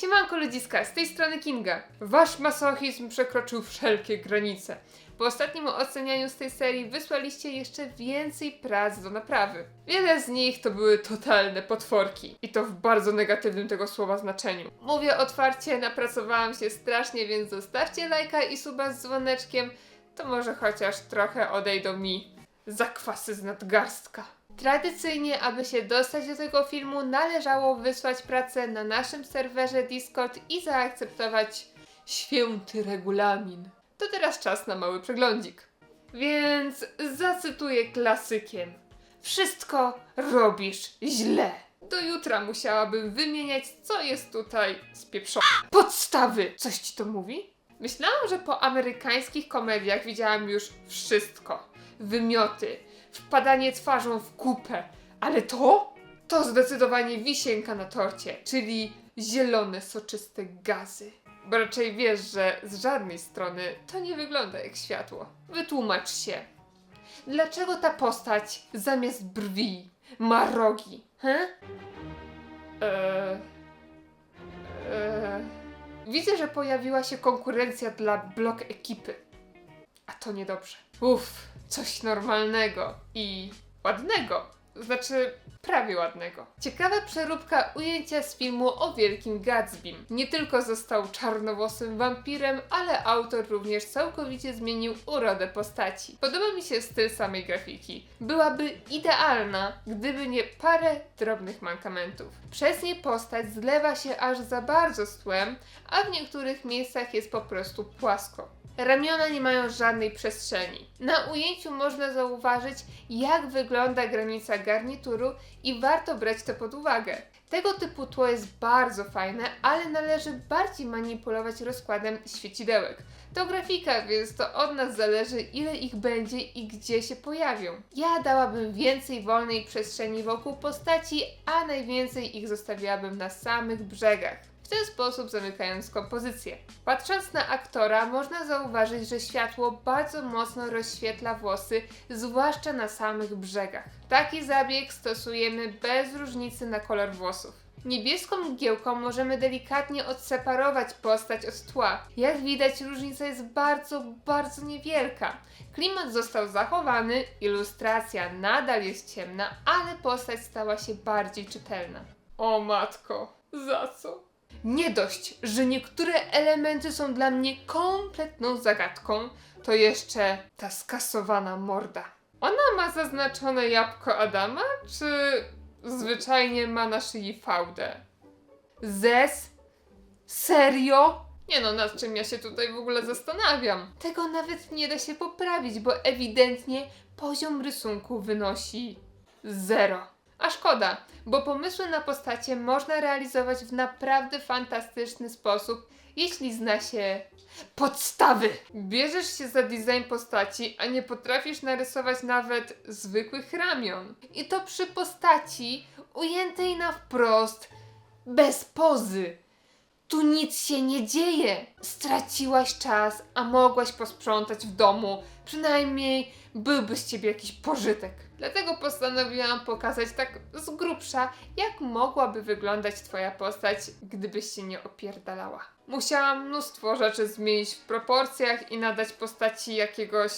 Siemanko ludziska, z tej strony Kinga. Wasz masochizm przekroczył wszelkie granice. Po ostatnim ocenianiu z tej serii wysłaliście jeszcze więcej prac do naprawy. Wiele z nich to były totalne potworki. I to w bardzo negatywnym tego słowa znaczeniu. Mówię otwarcie, napracowałam się strasznie, więc zostawcie lajka i suba z dzwoneczkiem. To może chociaż trochę odejdą mi zakwasy z nadgarstka. Tradycyjnie, aby się dostać do tego filmu, należało wysłać pracę na naszym serwerze Discord i zaakceptować święty regulamin. To teraz czas na mały przeglądzik. Więc zacytuję klasykiem. Wszystko robisz źle. Do jutra musiałabym wymieniać, co jest tutaj spieprzone. Podstawy! Coś ci to mówi? Myślałam, że po amerykańskich komediach widziałam już wszystko. Wymioty, wpadanie twarzą w kupę. Ale to? To zdecydowanie wisienka na torcie, czyli zielone, soczyste gazy. Bo raczej wiesz, że z żadnej strony to nie wygląda jak światło. Wytłumacz się. Dlaczego ta postać zamiast brwi ma rogi? He? Eee... Eee... Widzę, że pojawiła się konkurencja dla blok ekipy. A to niedobrze. Uff, coś normalnego i ładnego. Znaczy, prawie ładnego. Ciekawa przeróbka ujęcia z filmu o Wielkim Gatsbym. Nie tylko został czarnowłosym wampirem, ale autor również całkowicie zmienił urodę postaci. Podoba mi się styl samej grafiki. Byłaby idealna, gdyby nie parę drobnych mankamentów. Przez nie postać zlewa się aż za bardzo z tłem, a w niektórych miejscach jest po prostu płasko. Ramiona nie mają żadnej przestrzeni. Na ujęciu można zauważyć, jak wygląda granica garnituru i warto brać to pod uwagę. Tego typu tło jest bardzo fajne, ale należy bardziej manipulować rozkładem świecidełek. To grafika, więc to od nas zależy, ile ich będzie i gdzie się pojawią. Ja dałabym więcej wolnej przestrzeni wokół postaci, a najwięcej ich zostawiłabym na samych brzegach w ten sposób zamykając kompozycję. Patrząc na aktora, można zauważyć, że światło bardzo mocno rozświetla włosy, zwłaszcza na samych brzegach. Taki zabieg stosujemy bez różnicy na kolor włosów. Niebieską mgiełką możemy delikatnie odseparować postać od tła. Jak widać, różnica jest bardzo, bardzo niewielka. Klimat został zachowany, ilustracja nadal jest ciemna, ale postać stała się bardziej czytelna. O matko, za co? Nie dość, że niektóre elementy są dla mnie kompletną zagadką, to jeszcze ta skasowana morda. Ona ma zaznaczone jabłko Adama, czy zwyczajnie ma na szyi fałdę? Zes? Serio? Nie no, nad czym ja się tutaj w ogóle zastanawiam? Tego nawet nie da się poprawić, bo ewidentnie poziom rysunku wynosi zero. A szkoda, bo pomysły na postacie można realizować w naprawdę fantastyczny sposób, jeśli zna się podstawy. Bierzesz się za design postaci, a nie potrafisz narysować nawet zwykłych ramion. I to przy postaci ujętej na wprost, bez pozy. Tu nic się nie dzieje. Straciłaś czas, a mogłaś posprzątać w domu. Przynajmniej byłby z ciebie jakiś pożytek. Dlatego postanowiłam pokazać tak z grubsza, jak mogłaby wyglądać twoja postać, gdybyś się nie opierdalała. Musiałam mnóstwo rzeczy zmienić w proporcjach i nadać postaci jakiegoś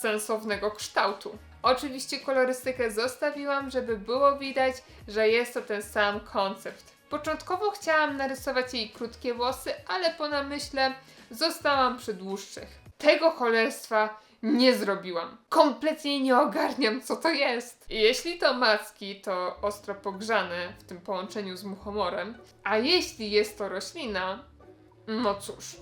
sensownego kształtu. Oczywiście kolorystykę zostawiłam, żeby było widać, że jest to ten sam koncept. Początkowo chciałam narysować jej krótkie włosy, ale po namyśle zostałam przy dłuższych. Tego cholerstwa nie zrobiłam. Kompletnie nie ogarniam, co to jest. Jeśli to macki, to ostro pogrzane w tym połączeniu z muchomorem, a jeśli jest to roślina, no cóż.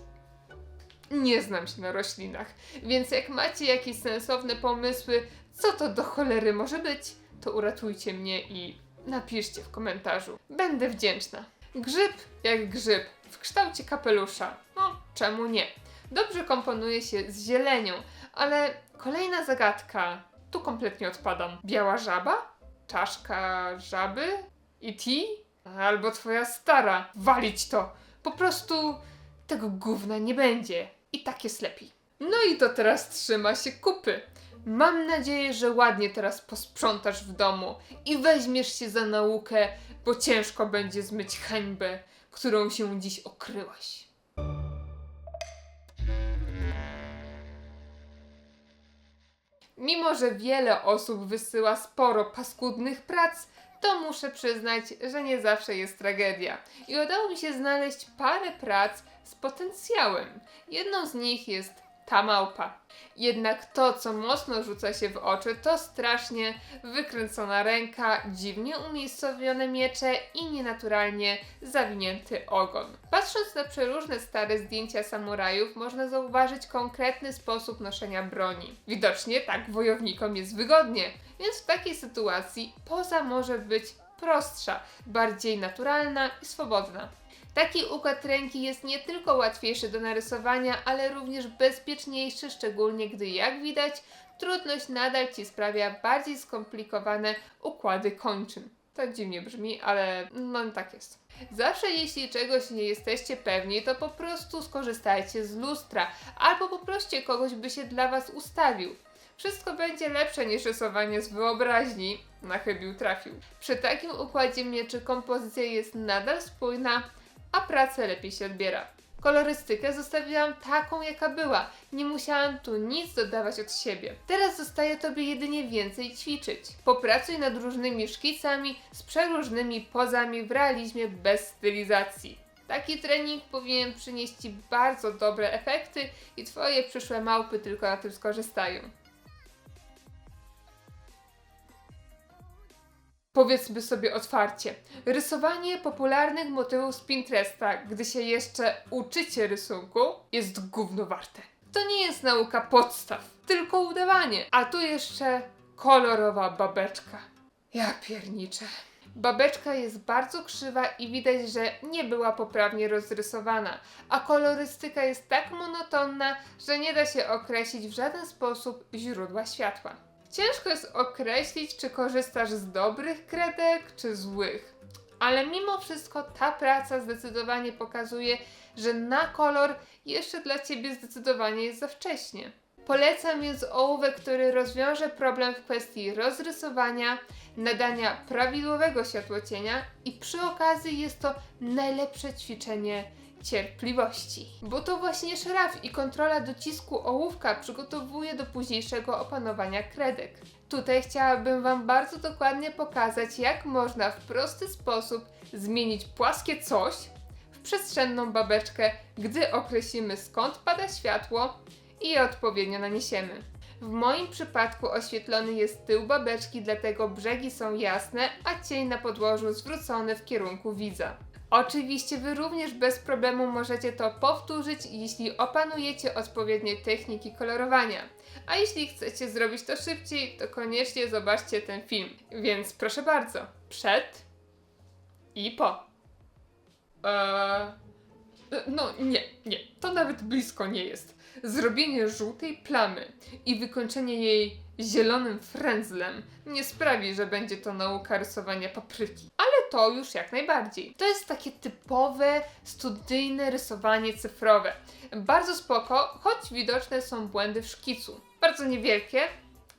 Nie znam się na roślinach, więc jak macie jakieś sensowne pomysły, co to do cholery może być, to uratujcie mnie i napiszcie w komentarzu. Będę wdzięczna. Grzyb jak grzyb, w kształcie kapelusza. No, czemu nie? Dobrze komponuje się z zielenią, ale kolejna zagadka. Tu kompletnie odpadam. Biała żaba? Czaszka żaby? I ti? Albo twoja stara. Walić to! Po prostu tego gówna nie będzie. I tak jest lepiej. No i to teraz trzyma się kupy. Mam nadzieję, że ładnie teraz posprzątasz w domu i weźmiesz się za naukę, bo ciężko będzie zmyć hańbę, którą się dziś okryłaś. Mimo, że wiele osób wysyła sporo paskudnych prac, to muszę przyznać, że nie zawsze jest tragedia. I udało mi się znaleźć parę prac z potencjałem. Jedną z nich jest ta małpa. Jednak to, co mocno rzuca się w oczy, to strasznie wykręcona ręka, dziwnie umiejscowione miecze i nienaturalnie zawinięty ogon. Patrząc na przeróżne stare zdjęcia samurajów, można zauważyć konkretny sposób noszenia broni. Widocznie tak wojownikom jest wygodnie, więc w takiej sytuacji poza może być prostsza, bardziej naturalna i swobodna. Taki układ ręki jest nie tylko łatwiejszy do narysowania, ale również bezpieczniejszy, szczególnie gdy, jak widać, trudność nadal ci sprawia bardziej skomplikowane układy kończyn. To dziwnie brzmi, ale no tak jest. Zawsze jeśli czegoś nie jesteście pewni, to po prostu skorzystajcie z lustra albo poproście kogoś, by się dla was ustawił. Wszystko będzie lepsze niż rysowanie z wyobraźni. Na chybił trafił. Przy takim układzie mieczy kompozycja jest nadal spójna, a pracę lepiej się odbiera. Kolorystykę zostawiłam taką, jaka była. Nie musiałam tu nic dodawać od siebie. Teraz zostaje Tobie jedynie więcej ćwiczyć. Popracuj nad różnymi szkicami z przeróżnymi pozami w realizmie bez stylizacji. Taki trening powinien przynieść Ci bardzo dobre efekty i Twoje przyszłe małpy tylko na tym skorzystają. Powiedzmy sobie otwarcie, rysowanie popularnych motywów z Pinteresta, gdy się jeszcze uczycie rysunku, jest gówno warte. To nie jest nauka podstaw, tylko udawanie. A tu jeszcze kolorowa babeczka. Ja pierniczę. Babeczka jest bardzo krzywa i widać, że nie była poprawnie rozrysowana, a kolorystyka jest tak monotonna, że nie da się określić w żaden sposób źródła światła. Ciężko jest określić, czy korzystasz z dobrych kredek, czy złych. Ale mimo wszystko ta praca zdecydowanie pokazuje, że na kolor jeszcze dla Ciebie zdecydowanie jest za wcześnie. Polecam więc ołówek, który rozwiąże problem w kwestii rozrysowania, nadania prawidłowego światłocienia i przy okazji jest to najlepsze ćwiczenie cierpliwości. Bo to właśnie szraf i kontrola docisku ołówka przygotowuje do późniejszego opanowania kredek. Tutaj chciałabym Wam bardzo dokładnie pokazać, jak można w prosty sposób zmienić płaskie coś w przestrzenną babeczkę, gdy określimy skąd pada światło i je odpowiednio naniesiemy. W moim przypadku oświetlony jest tył babeczki, dlatego brzegi są jasne, a cień na podłożu zwrócony w kierunku widza. Oczywiście Wy również bez problemu możecie to powtórzyć, jeśli opanujecie odpowiednie techniki kolorowania. A jeśli chcecie zrobić to szybciej, to koniecznie zobaczcie ten film. Więc proszę bardzo, przed i po. Eee, no nie, nie, to nawet blisko nie jest. Zrobienie żółtej plamy i wykończenie jej zielonym frędzlem nie sprawi, że będzie to nauka rysowania papryki. To już jak najbardziej. To jest takie typowe, studyjne rysowanie cyfrowe. Bardzo spoko, choć widoczne są błędy w szkicu. Bardzo niewielkie,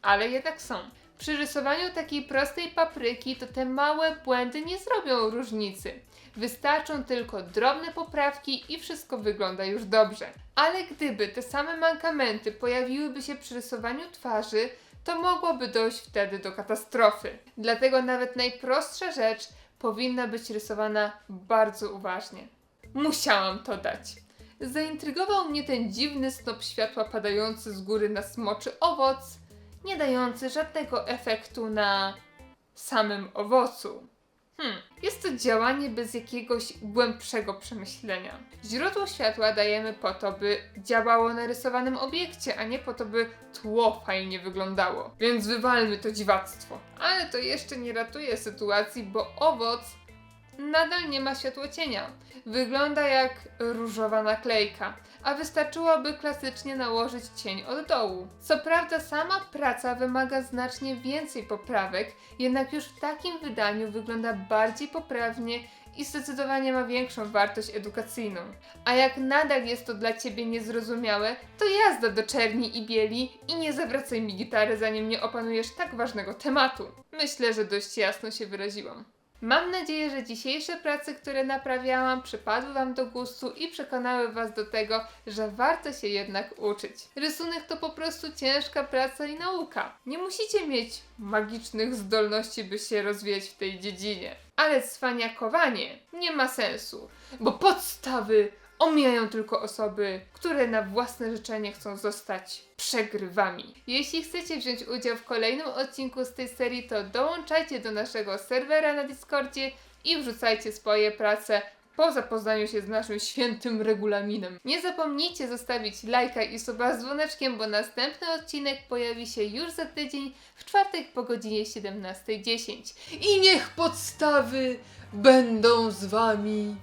ale jednak są. Przy rysowaniu takiej prostej papryki to te małe błędy nie zrobią różnicy. Wystarczą tylko drobne poprawki i wszystko wygląda już dobrze. Ale gdyby te same mankamenty pojawiłyby się przy rysowaniu twarzy, to mogłoby dojść wtedy do katastrofy. Dlatego nawet najprostsza rzecz powinna być rysowana bardzo uważnie. Musiałam to dać. Zaintrygował mnie ten dziwny snop światła padający z góry na smoczy owoc, nie dający żadnego efektu na samym owocu. Hmm, jest to działanie bez jakiegoś głębszego przemyślenia. Źródło światła dajemy po to, by działało na rysowanym obiekcie, a nie po to, by tło fajnie wyglądało. Więc wywalmy to dziwactwo. Ale to jeszcze nie ratuje sytuacji, bo owoc nadal nie ma światłocienia. Wygląda jak różowa naklejka, a wystarczyłoby klasycznie nałożyć cień od dołu. Co prawda sama praca wymaga znacznie więcej poprawek, jednak już w takim wydaniu wygląda bardziej poprawnie i zdecydowanie ma większą wartość edukacyjną. A jak nadal jest to dla Ciebie niezrozumiałe, to jazda do czerni i bieli i nie zawracaj mi gitary, zanim nie opanujesz tak ważnego tematu. Myślę, że dość jasno się wyraziłam. Mam nadzieję, że dzisiejsze prace, które naprawiałam, przypadły Wam do gustu i przekonały Was do tego, że warto się jednak uczyć. Rysunek to po prostu ciężka praca i nauka. Nie musicie mieć magicznych zdolności, by się rozwijać w tej dziedzinie. Ale cwaniakowanie nie ma sensu, bo podstawy omijają tylko osoby, które na własne życzenie chcą zostać przegrywami. Jeśli chcecie wziąć udział w kolejnym odcinku z tej serii, to dołączajcie do naszego serwera na Discordzie i wrzucajcie swoje prace po zapoznaniu się z naszym świętym regulaminem. Nie zapomnijcie zostawić lajka i suba z dzwoneczkiem, bo następny odcinek pojawi się już za tydzień w czwartek po godzinie 17.10. I niech podstawy będą z wami